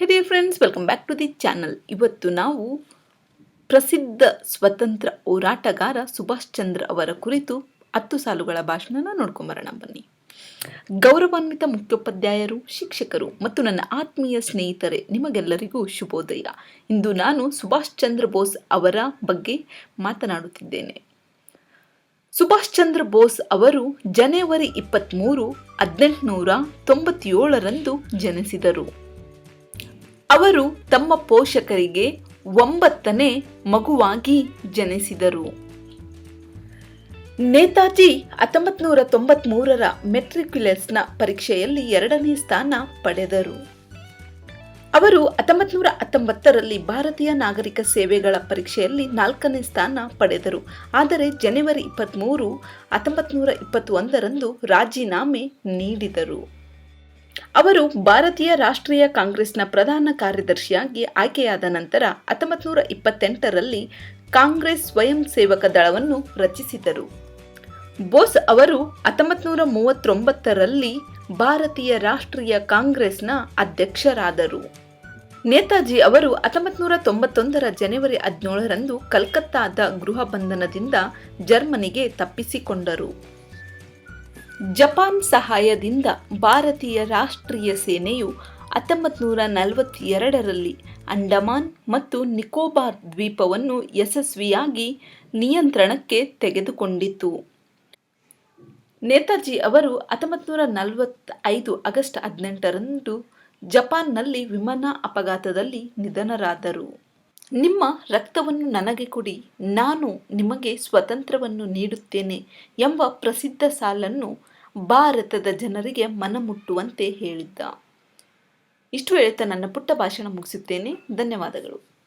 Hey there friends welcome back to the channel ಇವತ್ತು ನಾವು ಪ್ರಸಿದ್ಧ ಸ್ವತಂತ್ರ ಹೋರಾಟಗಾರ ಸುಭಾಷ್ ಚಂದ್ರ ಅವರ ಕುರಿತು ಹತ್ತು ಸಾಲುಗಳ ಭಾಷಣನ ನೋಡ್ಕೊಂಬರೋಣ ಬನ್ನಿ. ಗೌರವಾನ್ವಿತ ಮುಖ್ಯೋಪಾಧ್ಯಾಯರು, ಶಿಕ್ಷಕರು ಮತ್ತು ನನ್ನ ಆತ್ಮೀಯ ಸ್ನೇಹಿತರೆ, ನಿಮಗೆಲ್ಲರಿಗೂ ಶುಭೋದಯ. ಇಂದು ನಾನು ಸುಭಾಷ್ ಚಂದ್ರ ಬೋಸ್ ಅವರ ಬಗ್ಗೆ ಮಾತನಾಡುತ್ತಿದ್ದೇನೆ. ಸುಭಾಷ್ ಚಂದ್ರ ಬೋಸ್ ಅವರು ಜನವರಿ ಇಪ್ಪತ್ತ್ಮೂರು ಹದಿನೆಂಟುನೂರ ತೊಂಬತ್ತೇಳರಂದು ಜನಿಸಿದರು. ಅವರು ತಮ್ಮ ಪೋಷಕರಿಗೆ ಒಂಬತ್ತನೇ ಮಗುವಾಗಿ ಜನಿಸಿದರು. ನೇತಾಜಿ ಹತ್ತೊಂಬತ್ತು ನೂರ ತೊಂಬತ್ಮೂರರ ಮೆಟ್ರಿಕ್ಯುಲಸ್ನ ಪರೀಕ್ಷೆಯಲ್ಲಿ ಎರಡನೇ ಸ್ಥಾನ ಪಡೆದರು. ಅವರು ಹತ್ತೊಂಬತ್ತು ನೂರ ಹತ್ತೊಂಬತ್ತರಲ್ಲಿ ಭಾರತೀಯ ನಾಗರಿಕ ಸೇವೆಗಳ ಪರೀಕ್ಷೆಯಲ್ಲಿ ನಾಲ್ಕನೇ ಸ್ಥಾನ ಪಡೆದರು. ಆದರೆ ಜನವರಿ ಇಪ್ಪತ್ತ್ಮೂರು ಹತ್ತೊಂಬತ್ತು ನೂರ ಇಪ್ಪತ್ತೊಂದರಂದು ರಾಜೀನಾಮೆ ನೀಡಿದರು. ಅವರು ಭಾರತೀಯ ರಾಷ್ಟ್ರೀಯ ಕಾಂಗ್ರೆಸ್ನ ಪ್ರಧಾನ ಕಾರ್ಯದರ್ಶಿಯಾಗಿ ಆಯ್ಕೆಯಾದ ನಂತರ ಹತ್ತೊಂಬತ್ತು ನೂರ ಇಪ್ಪತ್ತೆಂಟರಲ್ಲಿ ಕಾಂಗ್ರೆಸ್ ಸ್ವಯಂ ಸೇವಕ ದಳವನ್ನು ರಚಿಸಿದರು. ಬೋಸ್ ಅವರು ಹತ್ತೊಂಬತ್ತು ನೂರ ಮೂವತ್ತೊಂಬತ್ತರಲ್ಲಿ ಭಾರತೀಯ ರಾಷ್ಟ್ರೀಯ ಕಾಂಗ್ರೆಸ್ನ ಅಧ್ಯಕ್ಷರಾದರು. ನೇತಾಜಿ ಅವರು ಹತ್ತೊಂಬತ್ತು ನೂರ ತೊಂಬತ್ತೊಂದರ ಜನವರಿ ಹದಿನೇಳರಂದು ಕಲ್ಕತ್ತಾದ ಗೃಹ ಬಂಧನದಿಂದ ಜರ್ಮನಿಗೆ ತಪ್ಪಿಸಿಕೊಂಡರು. ಜಪಾನ್ ಸಹಾಯದಿಂದ ಭಾರತೀಯ ರಾಷ್ಟ್ರೀಯ ಸೇನೆಯು ಹತ್ತೊಂಬತ್ತು ನೂರ ನಲವತ್ತೆರಡರಲ್ಲಿ ಅಂಡಮಾನ್ ಮತ್ತು ನಿಕೋಬಾರ್ ದ್ವೀಪವನ್ನು ಯಶಸ್ವಿಯಾಗಿ ನಿಯಂತ್ರಣಕ್ಕೆ ತೆಗೆದುಕೊಂಡಿತು. ನೇತಾಜಿ ಅವರು ಹತ್ತೊಂಬತ್ತು ನೂರ ನಲವತ್ತೈದು ಆಗಸ್ಟ್ ಹದಿನೆಂಟರಂದು ಜಪಾನ್ನಲ್ಲಿ ವಿಮಾನ ಅಪಘಾತದಲ್ಲಿ ನಿಧನರಾದರು. ನಿಮ್ಮ ರಕ್ತವನ್ನು ನನಗೆ ಕೊಡಿ, ನಾನು ನಿಮಗೆ ಸ್ವತಂತ್ರವನ್ನು ನೀಡುತ್ತೇನೆ ಎಂಬ ಪ್ರಸಿದ್ಧ ಸಾಲನ್ನು ಭಾರತದ ಜನರಿಗೆ ಮನಮುಟ್ಟುವಂತೆ ಹೇಳಿದ್ದ. ಇಷ್ಟು ಹೇಳ್ತಾ ನನ್ನ ಪುಟ್ಟ ಭಾಷಣ ಮುಗಿಸುತ್ತೇನೆ. ಧನ್ಯವಾದಗಳು.